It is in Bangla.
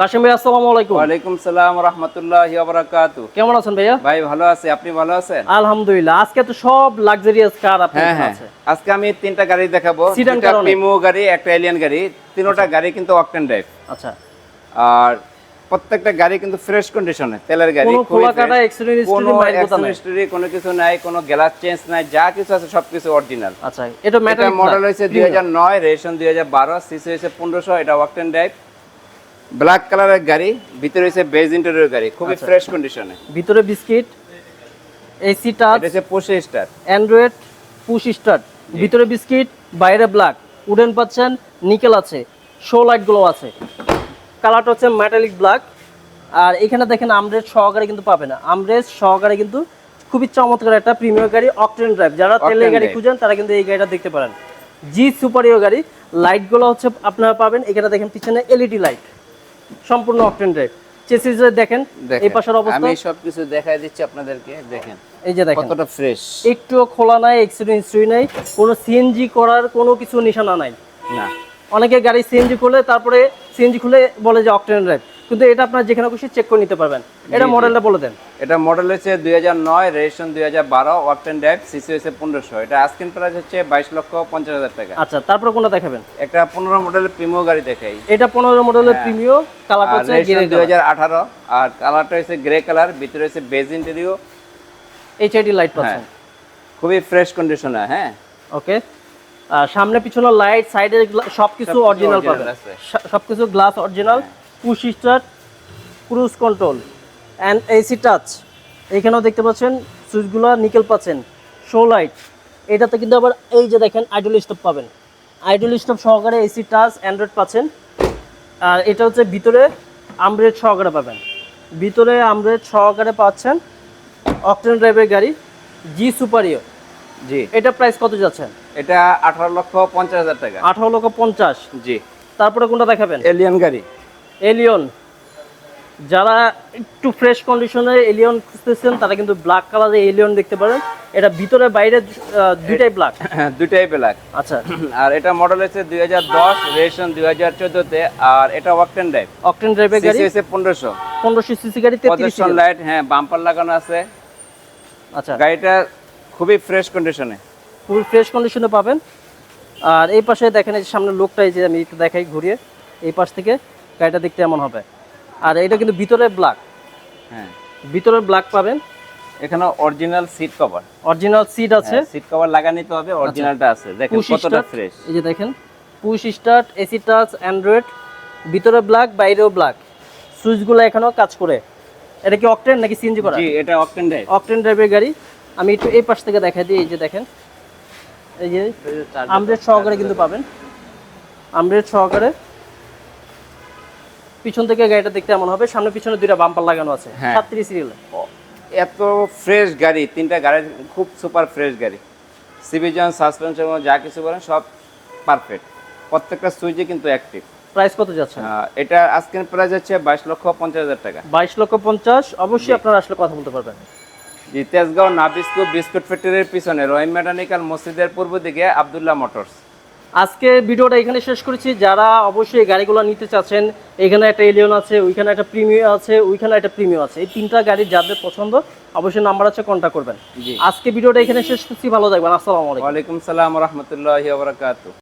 কাশিম ভাই আসসালামু আলাইকুম। ওয়ালাইকুম সালাম রহমতুল্লাহ বারাকাতু। কেমন আছেন ভাইয়া? ভাই ভালো আছে। আপনি ভালো আছেন? আলহামদুলিল্লাহ। আজকে তো সব লাক্সারিয়াস কার আপনার হ্যাঁ আজকে আমি তিনটা গাড়ি দেখাবো। কারণে। প্রিমো গাড়ি একটা এলিয়ান গাড়ি। তিনোটা গাড়ি কিন্তু অকটেন ড্রাইভ আচ্ছা। আর প্রত্যেকটা গাড়ি কিন্তু ফ্রেশ কন্ডিশনে তেলের গাড়ি কোনো খোলা কাটা history, কোনো মাইল বোতা নাই। history, কোনো কিছু নাই কোনো গ্লাস চেঞ্জ নাই যা কিছু আছে সবকিছু অরিজিনাল আচ্ছা এটা মেটাল মডেল রেজিস্ট্রেশন দুই হাজার বারো সিসি হয়েছে পনেরোশো এটা ওয়াকটেন ড্রাইভ ব্ল্যাক কালারের গাড়ি ভিতরে হয়েছে বেজ ইন্টেরিয়র গাড়ি খুবই আচ্ছা। ফ্রেশ কন্ডিশনে ভিতরে বিস্কিট এসি টাচ এটা হচ্ছে পঁচিশ স্টার অ্যান্ড্রয়েড পুশ স্টার্ট ভিতরে বিস্কিট বাইরে ব্ল্যাক উডেন পাচ্ছেন নিকেল আছে শো লাইটগুলো আছে। কালারটা হচ্ছে মেটালিক ব্ল্যাক আর এখানে দেখেন আমরেজ সহকারে কিন্তু পাবে না। আমরেজ সহকারে কিন্তু খুবই চমৎকার একটা প্রিমিয়ার গাড়ি অকটেন ড্রাইভ যারা তেলের গাড়ি খুঁজেন তারা কিন্তু এই গাড়িটা দেখতে পারেন। জি সুপারিও গাড়ি। লাইটগুলো হচ্ছে আপনারা পাবেন। এখানে দেখেন পিছনে এলইডি লাইট সম্পূর্ণ অকটেন ড্রাইভ চেসিসে দেখেন এই পাশের অবস্থা। আমি সবকিছু দেখাই দিচ্ছি আপনাদেরকে দেখেন। এই যে দেখেন। কতটা ফ্রেশ একটুও খোলা নাই এক্সিডেন্ট হিস্ট্রি নাই কোনো সিএনজি করার কোনো কিছু নিশানা নাই। না। অনেকে গাড়ি সিএনজি খুলে তারপরে সিএনজি খুলে বলে যে অকটেন ড্রাইভ কিন্তু এটা আপনার যেখানে খুশি চেক করে নিতে পারবেন। এটা। মডেলটা বলে দেন। এটা মডেল হচ্ছে দুই হাজার নয় রেজিস্ট্রেশন দুই হাজার বারো ওয়াকটেন ড্রাইভ সিসি হয়েছে পনেরোশো। এটা আস্কিন প্রাইস হচ্ছে বাইশ লক্ষ পঞ্চাশ হাজার টাকা। আচ্ছা তারপরে কোনটা দেখাবেন? একটা পনেরো মডেলের প্রিমো গাড়ি দেখাই। এটা পনেরো মডেলের প্রিমিও কালারটা আর হচ্ছে দুই হাজার আঠারো আর কালারটা হচ্ছে গ্রে কালার ভিতরে হচ্ছে বেজ ইন্টেরিও এইচআইডি লাইট পাচ্ছেন হ্যাঁ। খুবই ফ্রেশ কন্ডিশনে হ্যাঁ। ওকে সামনে পিছনে লাইট সাইডে সবকিছু অরিজিনাল পাবেন। সবকিছু glass original push start cruise control and AC touch এখানেও দেখতে পাচ্ছেন সুইচগুলো নিকেল পাচ্ছেন শো লাইট এটাতে কিন্তু আবার এই যে দেখেন আইডল স্টপ পাবেন। আইডল স্টপ সহকারে এসি টাচ অ্যান্ড্রয়েড পাচ্ছেন। আর এটা হচ্ছে ভিতরে আমব্রেড সহকারে পাবেন। ভিতরে আমব্রেড সহকারে পাচ্ছেন অকটেন ড্রাইভের গাড়ি জি সুপারিও জি। এটা প্রাইস কত যাচ্ছেন এটা আঠারো লক্ষ পঞ্চাশ হাজার টাকা। আঠারো লক্ষ পঞ্চাশ। জি। তারপরে কোনটা দেখাবেন? এলিয়ান গাড়ি। এলিয়ন যারা একটু ফ্রেশ কন্ডিশনে এলিয়ন খুঁজতেছেন তারা কিন্তু ব্ল্যাক কালারের এলিয়ন দেখতে পারেন। এটা ভিতরে বাইরে দুইটাই ব্ল্যাক দুইটাই ব্ল্যাক আচ্ছা। আর এটা মডেল হচ্ছে দুই হাজার দশ রেজিস্ট্রেশন দুই হাজার চোদ্দতে আর এটা ওয়াকটেন ড্রাইভ অকটেন ড্রাইভের গাড়ি? সিসি হচ্ছে পনেরোশো। পনেরোশো সিসি গাড়ি তেত্রিশ লাইট হ্যাঁ বাম্পার লাগানো আছে। আচ্ছা। গাড়িটা খুবই ফ্রেশ কন্ডিশনে খুবই ফ্রেশ কন্ডিশনে পাবেন। আর এই পাশে দেখেন এই যে সামনে লোকটাই যে আমি একটু দেখাই ঘুরিয়ে। এই পাশ থেকে গাড়িটা দেখতে এমন হবে। আর এটা কিন্তু ভিতরে ব্ল্যাক হ্যাঁ। ভিতরে ব্ল্যাক পাবেন। এখানে original seat cover original seat আছে। সিট কভার লাগানিতে হবে অরিজিনালটা আছে। দেখেন কতটা ফ্রেশ এই যে দেখেন push start AC touch android ভিতরে ব্ল্যাক বাইরেও ব্ল্যাক সুইচগুলো এখনও কাজ করে। এটা কি অকটেন নাকি সিএনজি করা? জি এটা অকটেন ড্রাইভ অকটেন ড্রাইভের গাড়ি। আমি একটু এই পাশ থেকে দেখাই দিই এই যে দেখেন। এই যে আমরেড সহকারে কিন্তু পাবেন। আমরেড সহকারে। পিছন থেকে গাড়িটা দেখতে এমন হবে সামনে পিছনে দুইটা বাম্পার লাগানো আছে। হ্যাঁ। সাতত্রিশ সিরিয়াল এত ফ্রেশ গাড়ি তিনটা গাড়ি খুব সুপার ফ্রেশ গাড়ি। সিভিজন সাসপেনশন যা কিছু বলেন সব পারফেক্ট প্রত্যেকটা সুইচে কিন্তু অ্যাক্টিভ প্রাইস কত যাচ্ছে? এটা আজকের প্রাইস হচ্ছে বাইশ লক্ষ পঞ্চাশ হাজার টাকা। বাইশ লক্ষ পঞ্চাশ অবশ্যই আপনারা আসলে কথা বলতে পারবেন। জি তেজগাঁও নাবিস্কো বিস্কুট ফ্যাক্টরির পিছনে রহিম মেকানিক্যাল মসজিদের পূর্ব দিকে আবদুল্লাহ মোটরস। আজকে ভিডিওটা এখানে শেষ করেছি। যারা অবশ্যই গাড়িগুলো নিতে চাচ্ছেন এখানে একটা এলিয়ন আছে ওইখানে একটা প্রিমিয় আছে ওইখানে একটা প্রিমিয়াম আছে। এই তিনটা গাড়ি যাদের পছন্দ অবশ্যই নাম্বার আছে কন্ট্যাক্ট করবেন। আজকে ভিডিওটা এখানে শেষ করছি ভালো থাকবেন আসসালামু আলাইকুম। ওয়ালাইকুম সালাম রহমতুল্লাহ বারকাত